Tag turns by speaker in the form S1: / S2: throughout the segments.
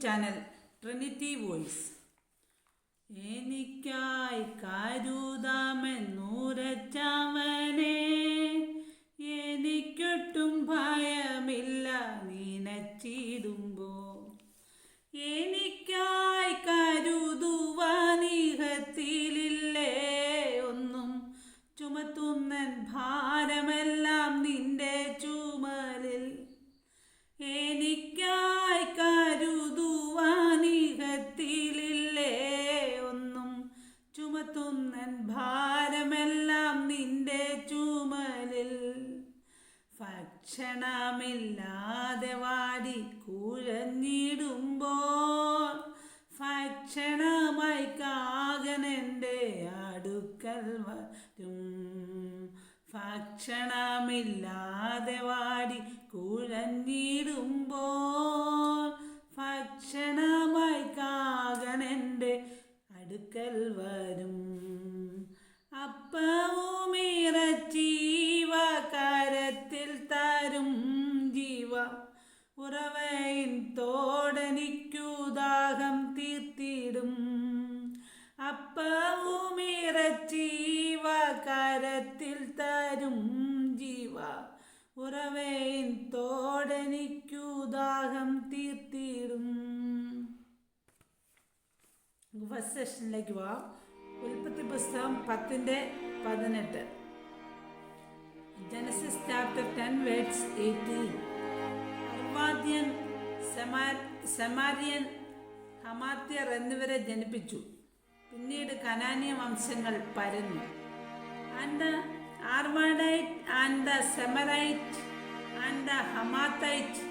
S1: Channel Trinity voice എനിക്കായി കരുതാമെന്നൂരച്ചവനെ എനിക്കൊട്ടും ഭയമില്ല നീനച്ചിടുമ്പോ. എനിക്കായി കരുതുവാനിഹത്തിലില്ലേ ഒന്നും. ചുമത്തുന്നൻ ഭാരമെല്ലാം നിന്റെ ചുമലിൽ. എനിക്കായി ഭക്ഷണമില്ലാതെ വാടി കുഴഞ്ഞിടുമ്പോൾ ഭക്ഷണമായി കാകനെന്റെ അടുക്കൽ വരും. ഭക്ഷണമില്ലാതെ വാടി കുഴഞ്ഞിടുമ്പോൾ ഭക്ഷണമായി കാകനെന്റെ അടുക്കൽ വരും. അപ്പവും ഇറച്ചീവ കരത്തിൽ ഉറവയിൻ തോടനിക്കു ദാഹം തീർത്തിടും. അപ്പവും കരത്തിൽ തരും ജീവ. ഉറവയിൻ തോടനിക്കു ദാഹം തീർത്തിടും. ഫസ്റ്റ് സെഷനിലേക്ക് പോവാം. ഉൽപ്പത്തി പുസ്തകം പത്തിന്റെ പതിനെട്ട്. Genesis chapter ten words eighteen അർവാദ്യൻ സെമാ സെമാരിയൻ ഹമാത്യർ എന്നിവരെ ജനിപ്പിച്ചു. പിന്നീട് കനാനിയ വംശങ്ങൾ പരന്നു. And the Arvadite and Zemarite and Hamathite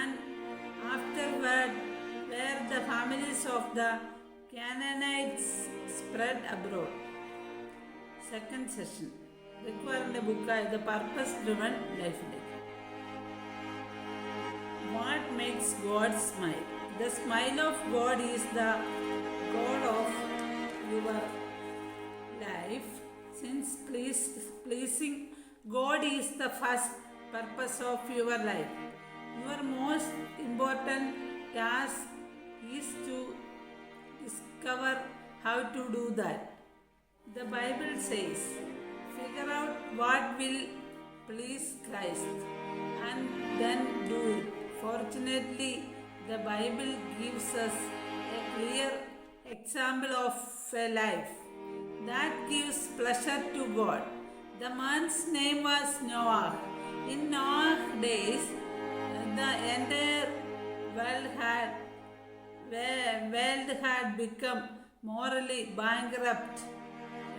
S1: and after word where the families of the Canaanites spread abroad. Second session. റിക്വയറിന്റെ ബുക്കായ ദ പർപ്പസ് ഡ്രിവൺ ലൈഫിലേക്ക്. What makes God smile? The smile of God is the God of your life. Since please, pleasing God is the first purpose of your life. Your most important task is to discover how to do that. The Bible says, figure out what will please Christ and then do it. Fortunately, the Bible gives us a clear example of a life that gives pleasure to God. The man's name was Noah. In Noah's days, the entire world had world had become morally bankrupt.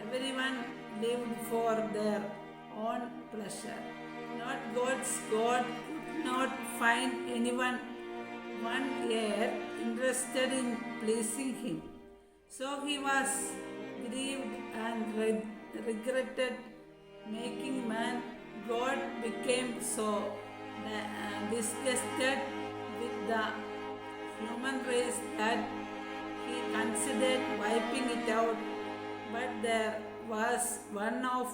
S1: Everyone lived for their own pleasure. Not God's God not find anyone one year interested in pleasing him. So he was grieved and re- regretted making man. God became so uh, disgusted with the human race that he considered wiping it out but there was one of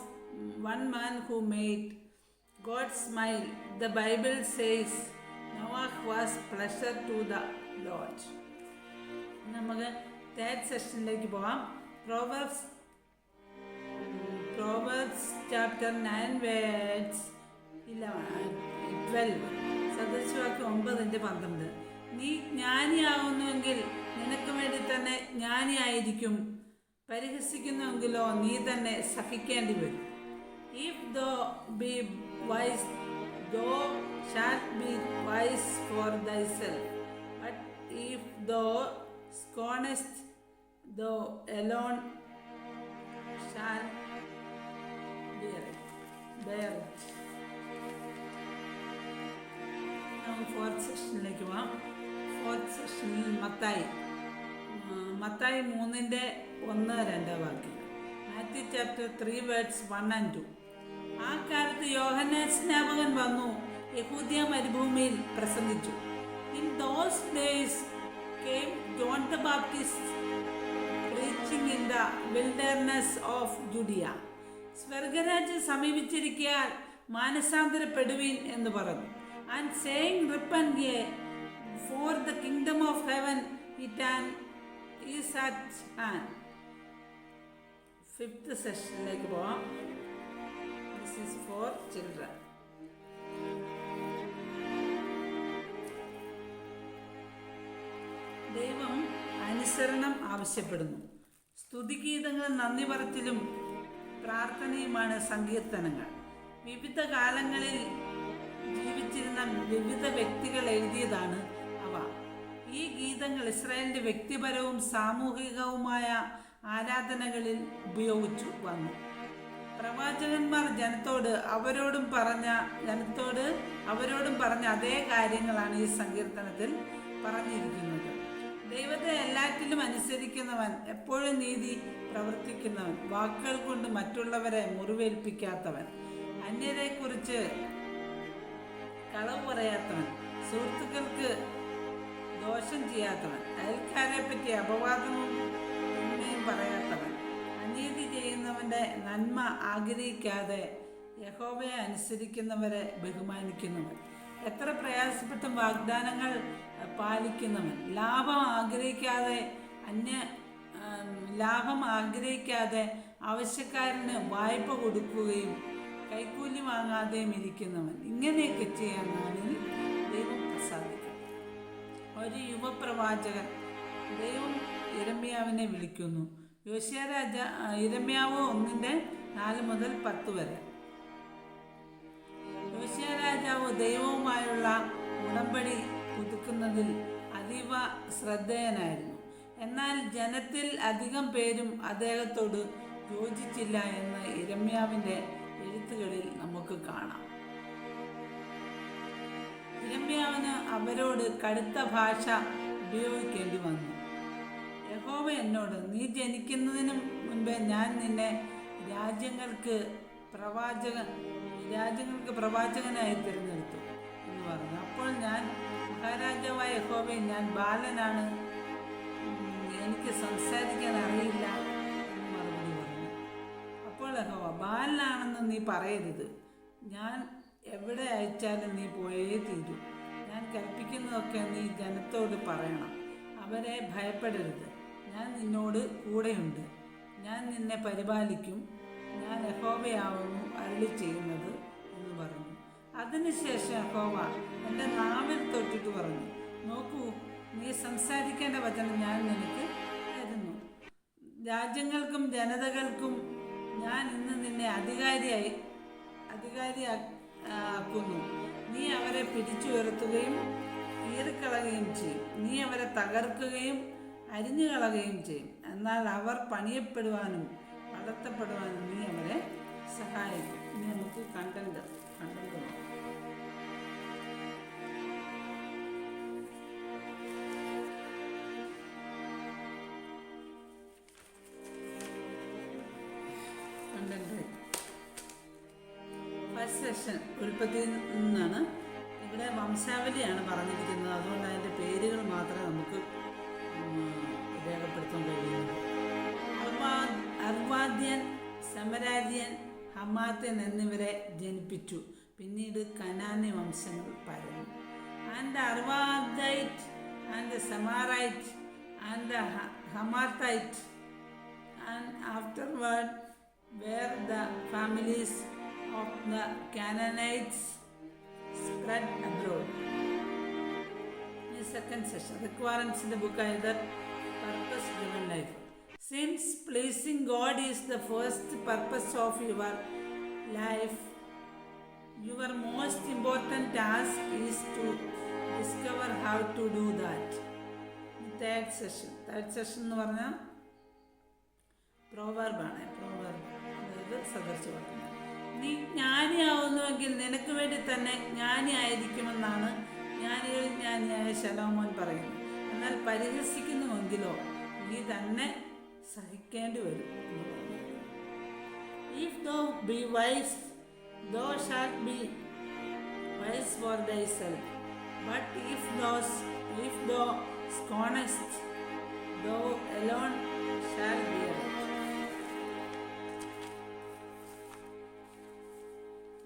S1: one man who made god smiled. the bible says noah was pleasure to the lord. നമുക്ക് third സെഷനിലേക്ക് പോകാം proverbs proverbs chapter nine words ഇല്ല twelve സദസ്യവാക്യം ഒമ്പതിന്റെ പന്ത്രണ്ട്. നീ ജ്ഞാനിയാവുന്നുവെങ്കിൽ നിനക്ക് വേണ്ടി തന്നെ ജ്ഞാനിയായിരിക്കും. പരിഹസിക്കുന്നുവെങ്കിലോ നീ തന്നെ സഹിക്കേണ്ടി വരും. If thou be wise thou shalt be wise for thyself. But if thou scornest the alone shall be there fourth സെഷനിലേക്ക് പോവാം. ഫോർത്ത് സെഷനിൽ മത്തായി. മത്തായി മൂന്നിന്റെ ഒന്ന് രണ്ട് വാക്യം. Matthew chapter three words one and two ആ കാലത്ത് യോഹന്നാൻ സ്നാപകൻ വന്നു. യഹൂദിയ മരുഭൂമിയിൽ പ്രസംഗിച്ചു. In those days came John the Baptist preaching in the wilderness of Judea സ്വർഗരാജ്യം സമീപിച്ചിരിക്കാൻ മാനസാന്തരപ്പെടുവീൻ എന്ന് പറഞ്ഞു. And saying repent for the kingdom of heaven it and is at hand fifth സെഷനിലേക്ക് പോവാം. ദിസ് ഈസ് ഫോർ ചിൽഡ്രൻ ദൈവം അനുസരണം ആവശ്യപ്പെടുന്നു. സ്തുതിഗീതങ്ങൾ നന്ദി പറച്ചിലും പ്രാർത്ഥനയുമാണ് സങ്കീർത്തനങ്ങൾ. വിവിധ കാലങ്ങളിൽ ജീവിച്ചിരുന്ന വിവിധ വ്യക്തികൾ എഴുതിയതാണ് അവ. ഈ ഗീതങ്ങൾ ഇസ്രായേലിന്റെ വ്യക്തിപരവും സാമൂഹികവുമായ ആരാധനകളിൽ ഉപയോഗിച്ചു വന്നു. പ്രവാചകന്മാർ ജനത്തോട് അവരോടും പറഞ്ഞ ജനത്തോട് അവരോടും പറഞ്ഞ അതേ കാര്യങ്ങളാണ് ഈ സങ്കീർത്തനത്തിൽ പറഞ്ഞിരിക്കുന്നത്. ദൈവത്തെ എല്ലാറ്റിലും അനുസരിക്കുന്നവൻ എപ്പോഴും നീതി പ്രവർത്തിക്കുന്നവൻ വാക്കുകൾ കൊണ്ട് മറ്റുള്ളവരെ മുറിവേൽപ്പിക്കാത്തവൻ അന്യരെക്കുറിച്ച് കളവ് പറയാത്തവൻ സുഹൃത്തുക്കൾക്ക് ദോഷം ചെയ്യാത്തവൻ അയൽക്കാരെ പറ്റി അപവാദവും പറയാത്തവൻ അനീതി ചെയ്യുന്നവന്റെ നന്മ ആഗ്രഹിക്കാതെ യഹോവയെ അനുസരിക്കുന്നവരെ ബഹുമാനിക്കുന്നവൻ. എത്ര പ്രയാസപ്പെട്ട വാഗ്ദാനങ്ങൾ പാലിക്കുന്നവൻ. ലാഭം ആഗ്രഹിക്കാതെ അന്യ ലാഭം ആഗ്രഹിക്കാതെ ആവശ്യക്കാരന് വായ്പ കൊടുക്കുകയും കൈക്കൂലി വാങ്ങാതെയും ഇരിക്കുന്നവൻ. ഇങ്ങനെയൊക്കെ ചെയ്യാൻ നാളിൽ ദൈവം പ്രസാദിക്കും. ഒരു യുവപ്രവാചകൻ ദൈവം ഇരമ്യാവിനെ വിളിക്കുന്നു. യോശിയ രാജ ആ, ഇരമ്യാവ് ഒന്നിന്റെ നാല് മുതൽ പത്ത് വരെ. യോശിയ രാജാവ് ദൈവവുമായുള്ള ഉടമ്പടി പുതുക്കുന്നതിൽ അതീവ ശ്രദ്ധേയനായിരുന്നു. എന്നാൽ ജനത്തിൽ അധികം പേരും അദ്ദേഹത്തോട് യോജിച്ചില്ല എന്ന് ഇരമ്യാവിന്റെ എഴുത്തുകളിൽ നമുക്ക് കാണാം. ഇരമ്യാവിന് അവരോട് കടുത്ത ഭാഷ ഉപയോഗിക്കേണ്ടി വന്നു. യഹോവ എന്നോട് നീ ജനിക്കുന്നതിന് മുൻപേ ഞാൻ നിന്നെ രാജ്യങ്ങൾക്ക് പ്രവാചക രാജ്യങ്ങൾക്ക് പ്രവാചകനായി തിരഞ്ഞെടുത്തു എന്ന് പറഞ്ഞു. അപ്പോൾ ഞാൻ മഹാരാജാവായ യഹോവയെ ഞാൻ ബാലനാണ്. എനിക്ക് സംസാരിക്കാൻ അറിയില്ല എന്ന് മറുപടി പറഞ്ഞു. അപ്പോൾ യഹോവ ബാലനാണെന്ന് നീ പറയരുത്. ഞാൻ എവിടെ അയച്ചാലും നീ പോയേ തീരൂ. ഞാൻ കൽപ്പിക്കുന്നതൊക്കെ നീ ജനത്തോട് പറയണം. അവരെ ഭയപ്പെടരുത്. ഞാൻ നിന്നോട് കൂടെയുണ്ട്. ഞാൻ നിന്നെ പരിപാലിക്കും. ഞാൻ യഹോവയാവുന്നു അരളി ചെയ്യുന്നത് എന്ന് പറഞ്ഞു. അതിനുശേഷം യഹോവ എന്റെ നാവിൽ തൊട്ടിട്ട് പറഞ്ഞു നോക്കൂ നീ സംസാരിക്കേണ്ട വചനം ഞാൻ നിനക്ക് തരുന്നു. രാജ്യങ്ങൾക്കും ജനതകൾക്കും ഞാൻ ഇന്ന് നിന്നെ അധികാരിയായി അധികാരിയാക്കുന്നു നീ അവരെ പിടിച്ചുയർത്തുകയും കീറിക്കളയുകയും ചെയ്യും. നീ അവരെ തകർക്കുകയും അരിഞ്ഞു കളയുകയും ചെയ്യും. എന്നാൽ അവർ പണിയപ്പെടുവാനും വളർത്തപ്പെടുവാനും നീ അവരെ സഹായിക്കും. ഇനി നമുക്ക് content content content. First session ഉൽപ്പത്തിയിൽ നിന്നാണ്. ഇവിടെ വംശാവലിയാണ് പറഞ്ഞിരിക്കുന്നത്. അതുകൊണ്ട് അതിന്റെ പേരുകൾ മാത്രമേ നമുക്ക് രേഖപ്പെടുത്താൻ കഴിയുന്നത് അർവാ- അർവാദ്യൻ സമരാദ്യൻ ഹമാത്തൻ എന്നിവരെ ജനിപ്പിച്ചു. പിന്നീട് കനാന്യ വംശങ്ങൾ പരന്നു. And Arvadite and Zemarite and Hamathite and afterward were the families of the Canaanites spread abroad second session റിക്വയർമെൻസിന്റെ requirements purpose driven life. Since pleasing God is the first purpose of your life, your most important task is to discover how to do that. Third session third session എന്ന് പറഞ്ഞാൽ പ്രോവർബാണ് proverb അതായത് സദർശവാക്യം നീ ജ്ഞാനിയാവുന്നുവെങ്കിൽ നിനക്ക് വേണ്ടി തന്നെ ജ്ഞാനിയായിരിക്കുമെന്നാണ് ജ്ഞാനികളിൽ ജ്ഞാനിയായ ശലോമോൻ പറയുന്നത് എന്നാൽ പരിഹസിക്കുന്നുവെങ്കിലോ നീ തന്നെ സഹിക്കേണ്ടി വരും. If thou be wise thou shall be wise for thyself but if those if thou scornest thou alone shall be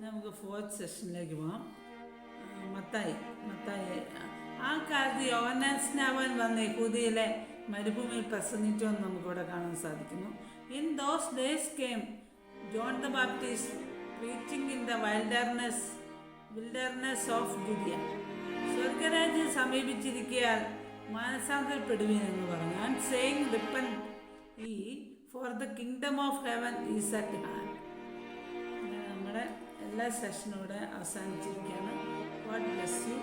S1: നമുക്ക് ഫോർത്ത് സെഷനിലേക്ക് ആ, മത്തായി മത്തായി ആ കാലത്ത് യോവനാസ്നാവൻ വന്ന് യഹൂദിയിലെ മരുഭൂമിയിൽ പ്രസംഗിച്ചു എന്ന് നമുക്കിവിടെ കാണാൻ സാധിക്കുന്നു. In those days came John the Baptist preaching in the wilderness wilderness of Judea സ്വർഗരാജ്യം സമീപിച്ചിരിക്കയാൽ മാനസാന്തരപ്പെടുവീൻ എന്ന് പറഞ്ഞു. ആൻഡ് സെയിങ് റിപ്പൻ ഈ for the kingdom of heaven is at hand നമ്മുടെ എല്ലാ സെഷനും ഇവിടെ അവസാനിച്ചിരിക്കുകയാണ്. God bless you